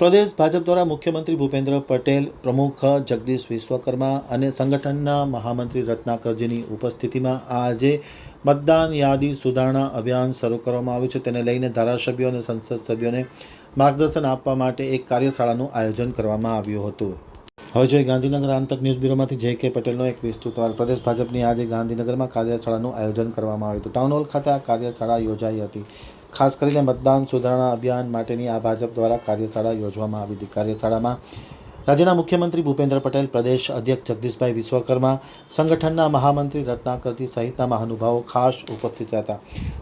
પ્રદેશ ભાજપ દ્વારા મુખ્યમંત્રી ભૂપેન્દ્ર પટેલ, પ્રમુખ જગદીશ વિશ્વકર્મા અને સંગઠનના મહામંત્રી રત્નાકરજીની ઉપસ્થિતિમાં આજે મતદાન યાદી સુધારણા અભિયાન શરૂ કરવામાં આવ્યું છે. તેને લઈને ધારાસભ્યો અને સંસદ સભ્યોને માર્ગદર્શન આપવા માટે એક કાર્યશાળાનું આયોજન કરવામાં આવ્યું હતું. હવે જોઈએ ગાંધીનગર આંતક ન્યૂઝ બ્યુરોમાંથી જે કે પટેલનો એક વિસ્તૃત અહેવાલ પ્રદેશ ભાજપની આજે ગાંધીનગરમાં કાર્યશાળાનું આયોજન કરવામાં આવ્યું હતું. ટાઉન હોલ ખાતે આ કાર્યશાળા યોજાઈ હતી. ખાસ કરીને મતદાન સુધારણા અભિયાન માટેની આ ભાજપ દ્વારા કાર્યશાળા યોજવામાં આવી હતી. કાર્યશાળામાં રાજ્યના મુખ્યમંત્રી ભૂપેન્દ્ર પટેલ, પ્રદેશ અધ્યક્ષ જગદીશભાઈ વિશ્વકર્મા, સંગઠનના મહામંત્રી રત્નાકરજી સહિતના મહાનુભાવો ખાસ ઉપસ્થિત હતા.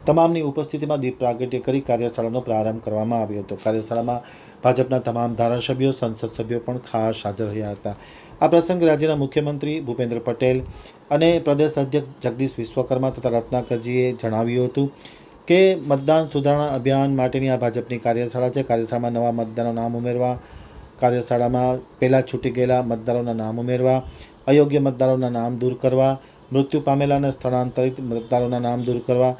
તમામની ઉપસ્થિતિમાં દીપ પ્રાગટ્ય કરી કાર્યશાળાનો પ્રારંભ કરવામાં આવ્યો હતો. કાર્યશાળામાં ભાજપના તમામ ધારાસભ્યો, સંસદ સભ્યો પણ ખાસ હાજર રહ્યા હતા. આ પ્રસંગે રાજ્યના મુખ્યમંત્રી ભૂપેન્દ્ર પટેલ અને પ્રદેશ અધ્યક્ષ જગદીશ વિશ્વકર્મા તથા રત્નાકરજીએ જણાવ્યું હતું કે મતદાન સુધારણા અભિયાન માટેની આ ભાજપની કાર્યશાળા છે. કાર્યશાળામાં નવા મતદારોના નામ ઉમેરવા, કાર્યશાળામાં પહેલાં છૂટી ગયેલા મતદારોના નામ ઉમેરવા, અયોગ્ય મતદારોના નામ દૂર કરવા, મૃત્યુ પામેલા અને સ્થળાંતરિત મતદારોના નામ દૂર કરવા,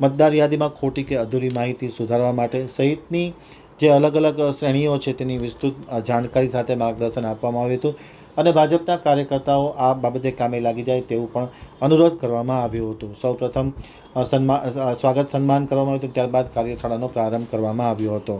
મતદાર યાદીમાં ખોટી કે અધૂરી માહિતી સુધારવા માટે સહિતની જે અલગ અલગ શ્રેણીઓ છે તેની વિસ્તૃત જાણકારી સાથે માર્ગદર્શન આપવામાં આવ્યું હતું. અને ભાજપના કાર્યકર્તાઓ આ બાબતે કામે લાગી જાય તેવું પણ અનુરોધ કરવામાં આવ્યો હતો. સૌપ્રથમ સન્માન સન્મા સ્વાગત સન્માન કરવામાં આવ્યું હતું. ત્યારબાદ કાર્યશાળાનો પ્રારંભ કરવામાં આવ્યો હતો.